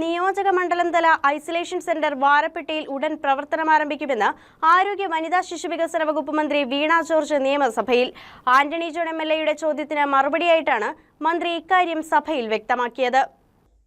നിയോജക മണ്ഡലം തല ഐസൊലേഷൻ സെന്റർ വാരപ്പെട്ടിയിൽ ഉടൻ പ്രവർത്തനം ആരംഭിക്കുമെന്ന് ആരോഗ്യ വനിതാ ശിശു വികസന വകുപ്പ് മന്ത്രി വീണ ജോർജ് നിയമസഭയിൽ. ആന്റണി ജോൺ എം ചോദ്യത്തിന് മറുപടിയായിട്ടാണ് മന്ത്രി ഇക്കാര്യം സഭയിൽ വ്യക്തമാക്കിയത്.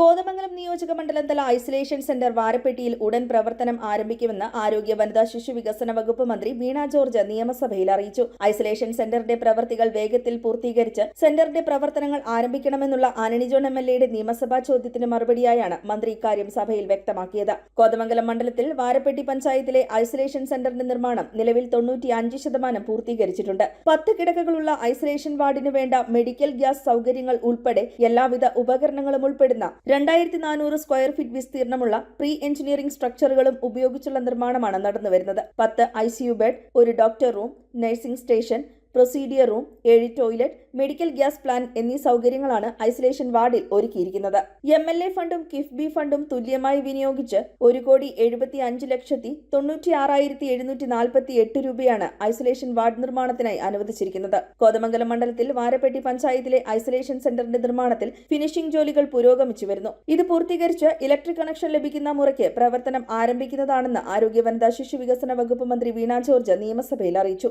കോതമംഗലം നിയോജക മണ്ഡലം തല ഐസൊലേഷൻ സെന്റർ വാരപ്പെട്ടിയിൽ ഉടൻ പ്രവർത്തനം ആരംഭിക്കുമെന്ന് ആരോഗ്യ വനിതാ ശിശു വികസന വകുപ്പ് മന്ത്രി വീണ ജോർജ് നിയമസഭയിൽ അറിയിച്ചു. ഐസൊലേഷൻ സെന്ററിന്റെ പ്രവൃത്തികൾ വേഗത്തിൽ പൂർത്തീകരിച്ച് സെന്ററിന്റെ പ്രവർത്തനങ്ങൾ ആരംഭിക്കണമെന്നുള്ള ആനണി ജോൺ എം എൽ എയുടെ നിയമസഭാ ചോദ്യത്തിന് മറുപടിയായാണ് മന്ത്രി ഇക്കാര്യം സഭയിൽ വ്യക്തമാക്കിയത്. കോതമംഗലം മണ്ഡലത്തിൽ വാരപ്പെട്ടി പഞ്ചായത്തിലെ ഐസൊലേഷൻ സെന്ററിന്റെ നിർമ്മാണം നിലവിൽ തൊണ്ണൂറ്റിയഞ്ച് ശതമാനം പൂർത്തീകരിച്ചിട്ടുണ്ട്. പത്ത് കിടക്കകളുള്ള ഐസൊലേഷൻ വാർഡിന് വേണ്ട മെഡിക്കൽ ഗ്യാസ് സൗകര്യങ്ങൾ ഉൾപ്പെടെ എല്ലാവിധ ഉപകരണങ്ങളും ഉൾപ്പെടുന്ന രണ്ടായിരത്തി നാനൂറ് സ്ക്വയർ ഫീറ്റ് വിസ്തീർണമുള്ള പ്രീ എഞ്ചിനീയറിംഗ് സ്ട്രക്ചറുകളും ഉപയോഗിച്ചുള്ള നിർമ്മാണമാണ് നടന്നുവരുന്നത്. പത്ത് ഐ ബെഡ് ഒരു doctor room nursing station procedure room ഏഴ് ടോയ്ലറ്റ് മെഡിക്കൽ ഗ്യാസ് പ്ലാൻ എന്നീ സൗകര്യങ്ങളാണ് ഐസൊലേഷൻ വാർഡിൽ ഒരുക്കിയിരിക്കുന്നത്. എം എൽ എ ഫണ്ടും കിഫ്ബി ഫണ്ടും തുല്യമായി വിനിയോഗിച്ച് ഒരു കോടി എഴുപത്തി അഞ്ച് ലക്ഷത്തി തൊണ്ണൂറ്റി ആറായിരത്തി എഴുന്നൂറ്റി നാൽപ്പത്തി എട്ട് രൂപയാണ് ഐസൊലേഷൻ വാർഡ് നിർമ്മാണത്തിനായി അനുവദിച്ചിരിക്കുന്നത്. കോതമംഗലം മണ്ഡലത്തിൽ വാരപ്പെട്ടി പഞ്ചായത്തിലെ ഐസൊലേഷൻ സെന്ററിന്റെ നിർമ്മാണത്തിൽ ഫിനിഷിംഗ് ജോലികൾ പുരോഗമിച്ചു വരുന്നു. ഇത് പൂർത്തീകരിച്ച് ഇലക്ട്രിക് കണക്ഷൻ ലഭിക്കുന്ന മുറയ്ക്ക് പ്രവർത്തനം ആരംഭിക്കുന്നതാണെന്ന് ആരോഗ്യ വനിതാ ശിശു വികസന വകുപ്പ് മന്ത്രി വീണ ജോർജ് നിയമസഭയിൽ അറിയിച്ചു.